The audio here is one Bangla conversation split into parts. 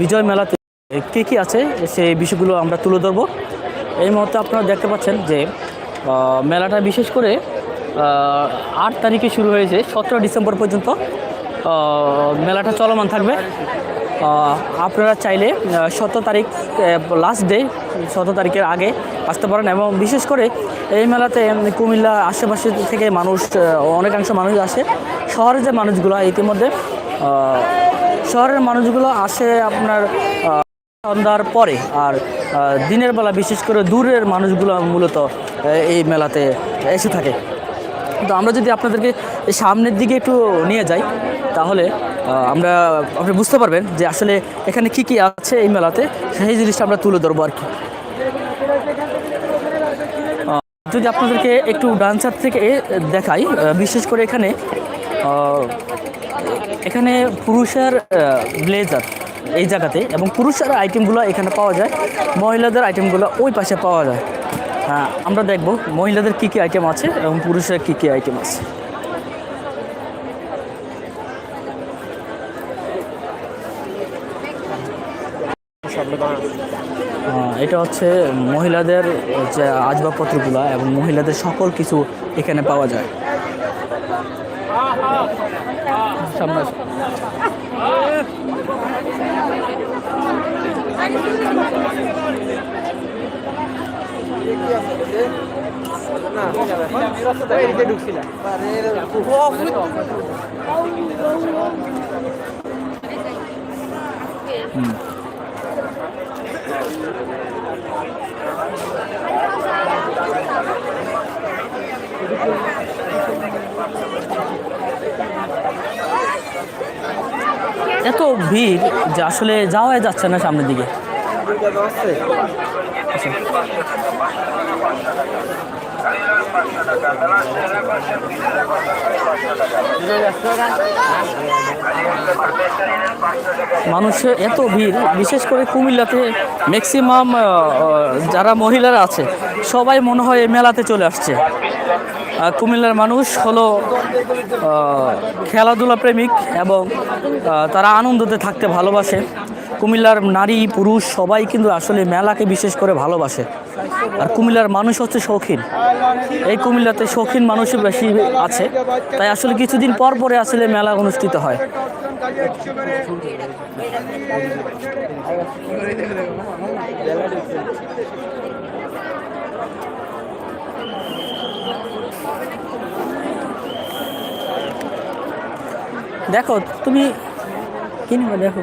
বিজয় মেলাতে কী কী আছে, সেই বিষয়গুলো আমরা তুলে ধরবো। এই মুহূর্তে আপনারা দেখতে পাচ্ছেন যে মেলাটা বিশেষ করে আট তারিখে শুরু হয়েছে, সতেরো ডিসেম্বর পর্যন্ত মেলাটা চলমান থাকবে। আপনারা চাইলে সতেরো তারিখ লাস্ট ডে সতেরো তারিখের আগে আসতে পারেন এবং বিশেষ করে এই মেলাতে কুমিল্লা আশেপাশে থেকে মানুষ অনেকাংশ মানুষ আসে। শহরের যে মানুষগুলো ইতিমধ্যে শহরের মানুষগুলো আসে আপনার সন্ধ্যার পরে আর দিনের বেলা বিশেষ করে দূরের মানুষগুলো মূলত এই মেলাতে এসে থাকে। তো আমরা যদি আপনাদেরকে সামনের দিকে একটু নিয়ে যাই, তাহলে আমরা, আপনি বুঝতে পারবেন যে আসলে এখানে কি কি আছে এই মেলাতে, সেই জিনিসটা আমরা তুলে ধরবো আর কি। যদি আপনাদেরকে একটু ডান্সার থেকে দেখাই বিশেষ করে এখানে এখানে পুরুষের ব্লেজার এই জায়গাতে এবং পুরুষের আইটেমগুলো এখানে পাওয়া যায় মহিলাদের আইটেমগুলো ওই পাশে পাওয়া যায়। হ্যাঁ আমরা দেখব মহিলাদের কী কী আইটেম আছে এবং পুরুষের কী কী আইটেম আছে। আহ, এটা হচ্ছে মহিলাদের যে আসবাবপত্রগুলো এবং মহিলাদের সকল কিছু এখানে পাওয়া যায়। সামনে আসো। এত ভিড় যে আসলে যাওয়া যাচ্ছে না সামনের দিকে। মানুষের এত ভিড়, বিশেষ করে কুমিল্লাতে ম্যাক্সিমাম যারা মহিলারা আছে, সবাই মনে হয় মেলাতে চলে আসছে কুমিল্লার মানুষ হলো খেলাধুলা প্রেমিক এবং তারা আনন্দতে থাকতে ভালোবাসে। কুমিল্লার নারী, পুরুষ সবাই কিন্তু আসলে মেলাকে বিশেষ করে ভালোবাসে। আর কুমিল্লার মানুষ হচ্ছে শৌখিন। এই কুমিল্লাতে শৌখিন মানুষই বেশি আছে। তাই আসলে কিছুদিন পর পরে আসলে মেলা অনুষ্ঠিত হয়। দেখো তুমি কিনবো দেখো?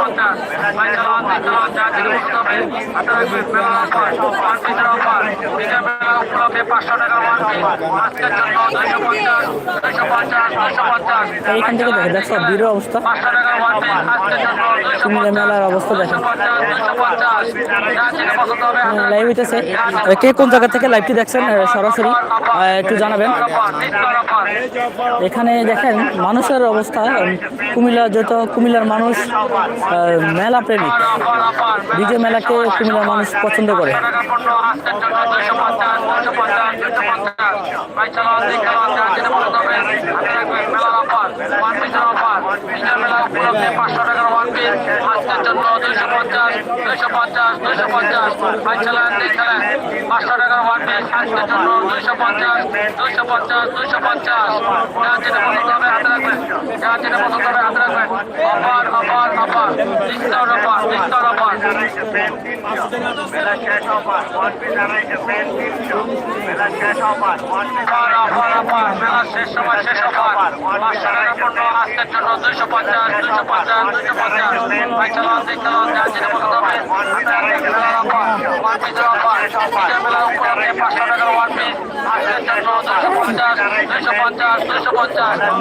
পঞ্চাশ এইখান থেকে দেখো দেখো বীরের অবস্থা। কুমিল্লা মেলার অবস্থা দেখো। লাইভ হইতেছে। কে কোন জায়গা থেকে লাইভটি দেখছেন সরাসরি একটু জানাবেন। এখানে দেখেন মানুষের অবস্থা। কুমিল্লা যত কুমিল্লার মানুষ মেলা প্রেমিক। বিজয় মেলাকে কুমিল্লার মানুষ পছন্দ করে। ভাই ঈদের মেলা উপলক্ষে পাঁচশো টাকার ওয়ান পিস আজকের জন্য দুইশো পঞ্চাশ দুইশো পঞ্চাশ দুইশো পঞ্চাশ দিক চালান পাঁচশো টাকার ওয়ান পিস আজকের জন্য দুইশো পঞ্চাশ দুইশো পঞ্চাশ দুইশো পঞ্চাশ যার যেটা পছন্দ হবে হাতে রাখবেন যার যেটা পছন্দ হবে হাতে রাখবেন অফার অফার অফার শেষ সময় শেষ অফার পাঁচশো টাকার পণ্য আজকের জন্য দুইশো পঞ্চাশ দুইশো পঞ্চাশ দুইশো পঞ্চাশ ভাই চালান দিক চালান অফার অফার দুইশো দুইশো দুইশো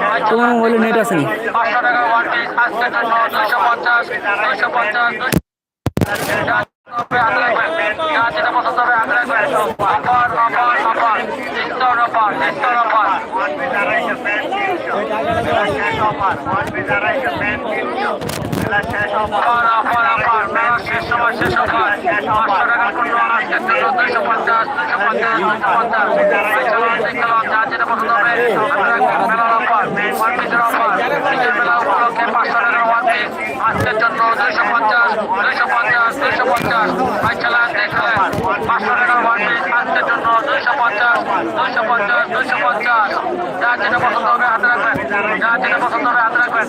ভাই তোমার মোবাইলে নেট আছে নি পাঁচশো টাকার ওয়ান পিস আজকের দুইশো পঞ্চাশ দুইশো পঞ্চাশ যেটা পছন্দ হবে হাতে রাখবেন offer offer offer discount offer discount offer offer offer offer মেলা শেষ সময় শেষ অফার পাঁচশো টাকার পণ্য জন্য দুইশো পঞ্চাশ দুইশো পঞ্চাশ দুইশো পঞ্চাশ যা যেটা পছন্দ হবে মেলার অফার ওয়ান পিসের অফার মেলা উপলক্ষে পাঁচশো টাকার ওয়ান পিস আজকের জন্য দুইশো পঞ্চাশ দুইশো পঞ্চাশ দুইশো পঞ্চাশ যা যেটা পছন্দ হবে রাখবেন যেটা পছন্দ হবে হাতে রাখবেন।